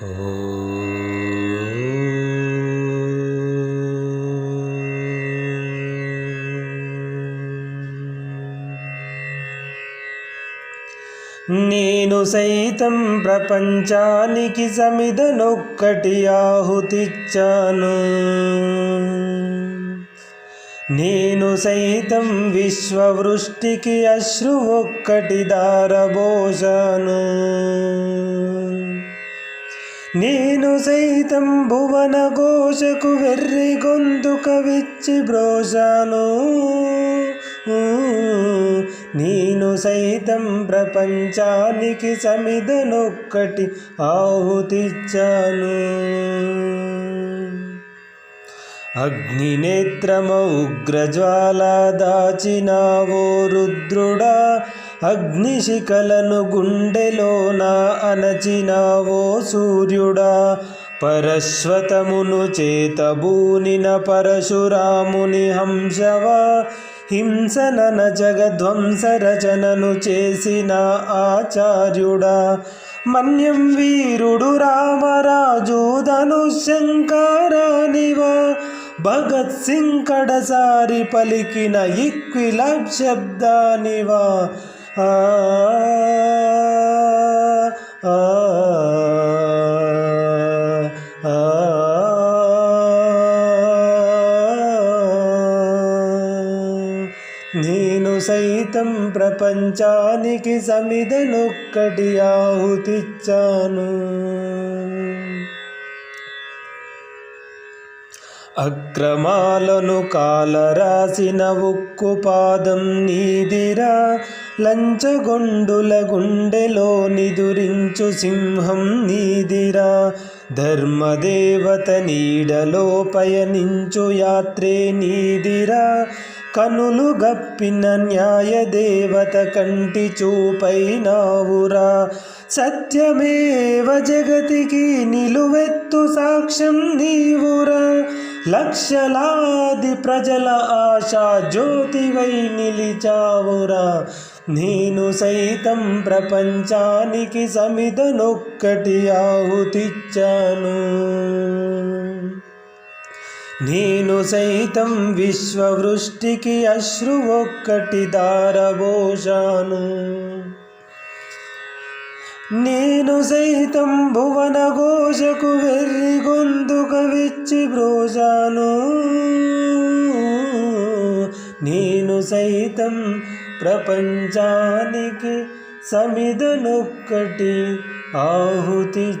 నేను సైతం ప్రపంచానికి సమిధనొక్కటి ఆహుతిచ్చాను. నేను సైతం విశ్వవృష్టికి అశ్రు ఒక్కటి దారబోసాను నేను సైతం భువన ఘోషకు వెర్రి గొంతుక విచ్చి బ్రోషాను నేను సైతం ప్రపంచానికి సమిదనొక్కటి ఆహుతిచ్చాను. అగ్నినేత్రమ ఉగ్రజ్వాల దాచినావో రుద్రుడా అగ్నిశిఖలను గుండెలోన అణచినావో సూర్యుడా పరశ్వతమును చేతబూనిన పరశురాముని హంసవా హింసనన జగధ్వంస రచనను చేసిన ఆచార్యుడా. మన్యం వీరుడు రామరాజు ధనుశంకరానివా భగత్ సింగ్ కడసారి పలికిన ఇక్విలబ్ శబ్దానివా నేను సైతం ప్రపంచానికి సమిధనొక్కటి ఆహుతిచ్చాను అక్రమాలను కాలరాసిన ఉక్కు పాదం నీదిరా లంచగొండుల గుండెలో నిదురించు సింహం నీదిరా. ధర్మదేవత నీడలో పయనించు యాత్రే నీదిరా. కనులు గప్పిన న్యాయ దేవత కంటి చూపైనావురా సత్యమేవ జగతికి నిలువెత్తు సాక్ష్యం నీవురా. లక్షలాది ప్రజల ఆశా జ్యోతివై నిలిచావురా. నేను సైతం ప్రపంచానికి సమిధనొక్కటి ఆహుతిచ్చాను. నేను సైతం విశ్వవృష్టికి అశ్రు ఒక్కటి దారబోషాను నేను సైతం భువన ఘోషకు వెర్రి గొంతుక విచ్చి బ్రోజాను. నేను సైతం ప్రపంచానికి సమిదనొక్కటి ఆహుతిచ్చాను.